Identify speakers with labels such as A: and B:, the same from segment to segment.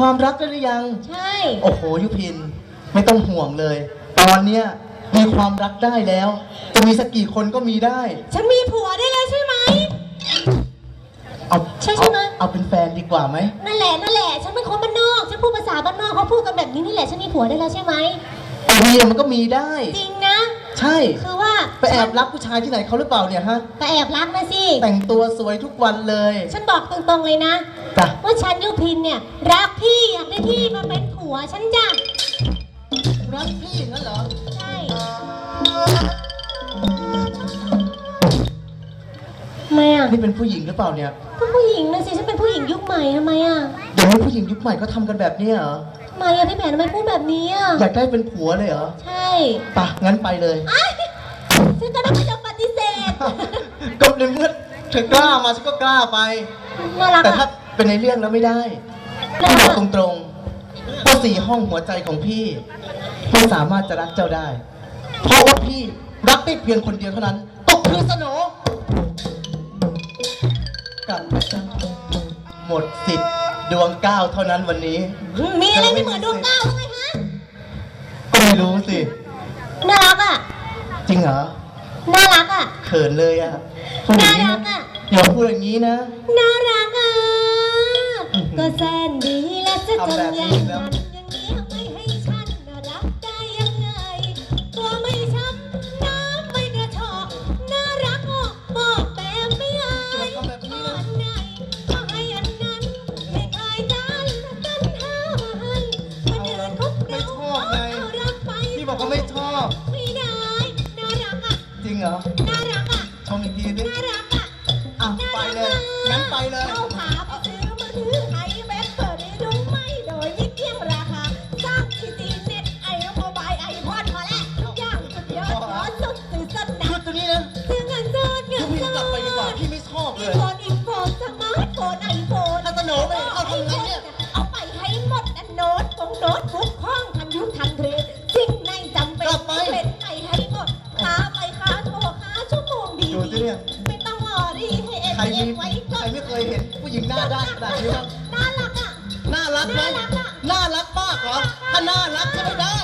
A: ความรักได้หรือยัง
B: ใช่
A: โอ้โหยุพิน ไม่ต้องห่วงเลย ตอนเนี้ยมีความรักได้แล้ว จะมีสักกี่คนก็มีได้
B: ฉันมีผัวได้แล้วใช่ไหม
A: เอา
B: ใช่ใช่ไหม
A: เอาเอาเป็นแฟนดีกว่าไหม
B: นั่นแหละนั่นแหละ ฉันเป็นคนบ้านนอกฉันพูดภาษาบ้านนอกเขาพูดกันแบบนี้นี่แหละฉันมีผัวได้แล้วใช่ไหม
A: ไอเดียมันก็มีได้
B: จริงนะ
A: ใช่
B: คือว่า
A: ไปแอบรักผู้ชายที่ไหนเขาหรือเปล่าเนี่ยฮะ
B: ไปแอบรักนะสิ
A: แต่งตัวสวยทุกวันเลย
B: ฉันบอกตรงๆเลยนะ
A: จ้ะ
B: ว่าฉันยุ พินเนี่ย รักพี่อยากได้พี่มาเป็นผัวฉันจ้ะ
A: รักพี่อย่างนั้นเหรอ
B: ใช่ ทำไมอะ
A: นี่เป็นผู้หญิงหรือเปล่าเนี่ย
B: ก็ผู้หญิงนะสิฉันเป็นผู้หญิงยุคใหม่ทำไมอะ
A: เดี๋ยวนี้ผู้หญิงยุคใหม่ก็ทำกันแบบเนี้ยเหรอ
B: ทำไมอะพี่แผนทำไมพูดแบบนี้อะ
A: อยากได้เป็นผัวเลยเหรอ
B: ใช่
A: ปะงั้นไปเลย
B: ไอ้ฉันก็ต้องจะปฏิเสธ
A: ก็ในเมื่อเธอกล้ามาฉันก็กล้าไป
B: น่ารัก
A: แต่ถ้า
B: อะ
A: เป็นในเรื่องแล้วไม่ได้พี่บอกตรงๆว่าสี่ห้องหัวใจของพี่ไม่สามารถจะรักเจ้าได้ เพราะว่าพี่รักได้เพียงคนเดียวเท่านั้นตกคือสนกลับมาจ้ะหมดสิทธิ์ดวงก้าวเท่านั้นวันนี้
B: มีอะไรไม่เหมือนดวงดาวไหมฮะ
A: ก็ไม่รู้สิ
B: น่ารักอะ
A: จริงเหรอ
B: น่ารักอะ
A: เขินเลยอะพูดอย่างนี้
B: น่ารัก
A: นะ
B: อะ
A: อย่าพูดอย่างนี้นะ
B: น่ารักอะ
A: อื้อหือ
B: ก็แสนดีและจะ
A: ทำแบบ
B: จำ
A: นี้
B: ยัง
A: แล้
B: ไง
A: ว
B: อย่างนี้ไม่ให้ฉันน่ารักได้ยังไง ตัวไม่ช้ำน้ำไม่กระชอกน่ารักออกบอกแบบไม่อาย
A: ทำแบบนี้นะ
B: อันไหนก็ให้อันนั้นไม่เคยจานกันหาให้คนอื่นเขาเป
A: ไม่
B: ล่า
A: ชอบ
B: เอารักไป
A: พี่บอกว่าไม่ชอบ
B: ไม่ได้น่ารักอะ
A: จริงเหรอ
B: น่ารักอะ
A: ชมอีกทีดิ
B: น่ารักอะ
A: อะไปเลยงั้นไปเลย
B: น
A: ผู้หญิงหน้าด้านขนาดนี้บ้าง
B: น่ารักอะ
A: น่ารักไหม
B: น่ารักอะ
A: น่ารักมากเหรอ ถ้าน่ารักก็ไม่ได้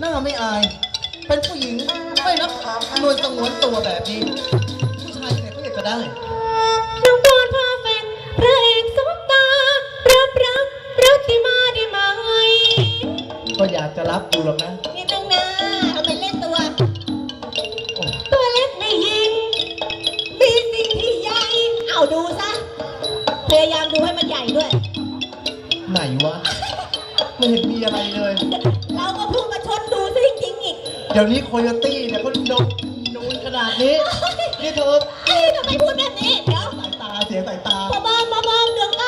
A: หน้าไม่อาย เป็นผู้หญิงไม่รักนวลสงวนตัวแบบนี้ ผู้ชายที่ไหนเขาอยากจะได้
B: น้องบอลพาแฟนพระเอกสมตา รับรักรักที่มาได้ไหม
A: ก็อยากจะรับอยู่หรอกนะา
B: ยามดูให้มันใหญ่ด้วย
A: ไหนวะ ไม่เห็นมีอะไรเลย
B: เราก็พูดมาชนดูซะจริงๆอีก
A: เดี๋ยวนี้โคโยตี้เนี่ยเขาดกนูนขนาดนี้ นี่เธอ
B: เอ้ยทำไมพูดแบบนี้ เดี๋ยว
A: สายตาเสียสายตา
B: พอบ้ามาบ้าเดืองก้าขอเบิกตั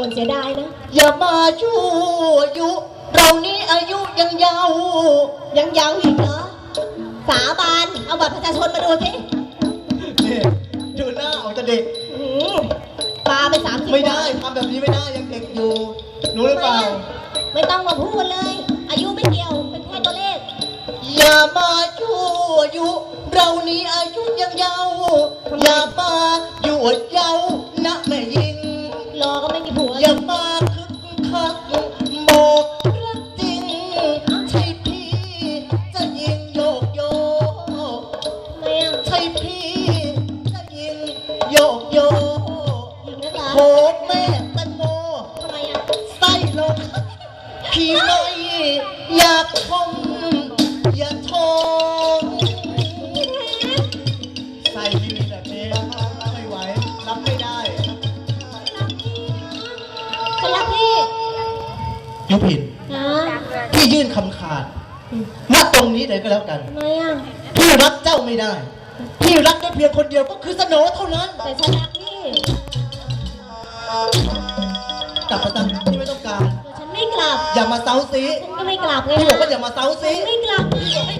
B: บ่น
A: เสี
B: ยดายนะ
A: อย่ามาชู้ยุ เรานี้อายุยังเยาว์
B: ยังยาวอีกเหรอ สาบาน เอาบัตรประชาชนมาดูสิ
A: นี่ดูหน้าออกจะเด็ก
B: อืมปลาไปสามสิบ
A: ไม่ได้ทำแบบนี้ไม่ได้ยังเด็กอยู่รู้หรือเปล่า
B: ไม่ต้องมาพูดเลย อายุไม่เกี่ยว เป็นแค่ตัวเลข
A: อย่ามาชู้ยุ เรานี้อายุยังเยาว์อย่ามาอยู่วดเยา พี่
B: ไม่อ
A: ยากทมอย่าทองใส่ไม่มีแบบนี้ไม่ไหวรับไม่ได้
B: ฉันรักพี่
A: ยุพิน
B: นะ
A: พี่ยื่นคำขาดณตรงนี้เลยก็แล้วกัน
B: ทำไมอะ
A: พี่รักเจ้าไม่ได้ พี่รักได้เพียงคนเดียวก็คือสโหนเท่านั้น
B: แต่ฉันรักพี่
A: กลับไปตั้ง อย่ามาเซาซี
B: ฉันก็ไม่กลับไง
A: พี่บอกว่าอย่ามาเซาซี
B: ฉันไม่กลับพี่บอกไม่กลับ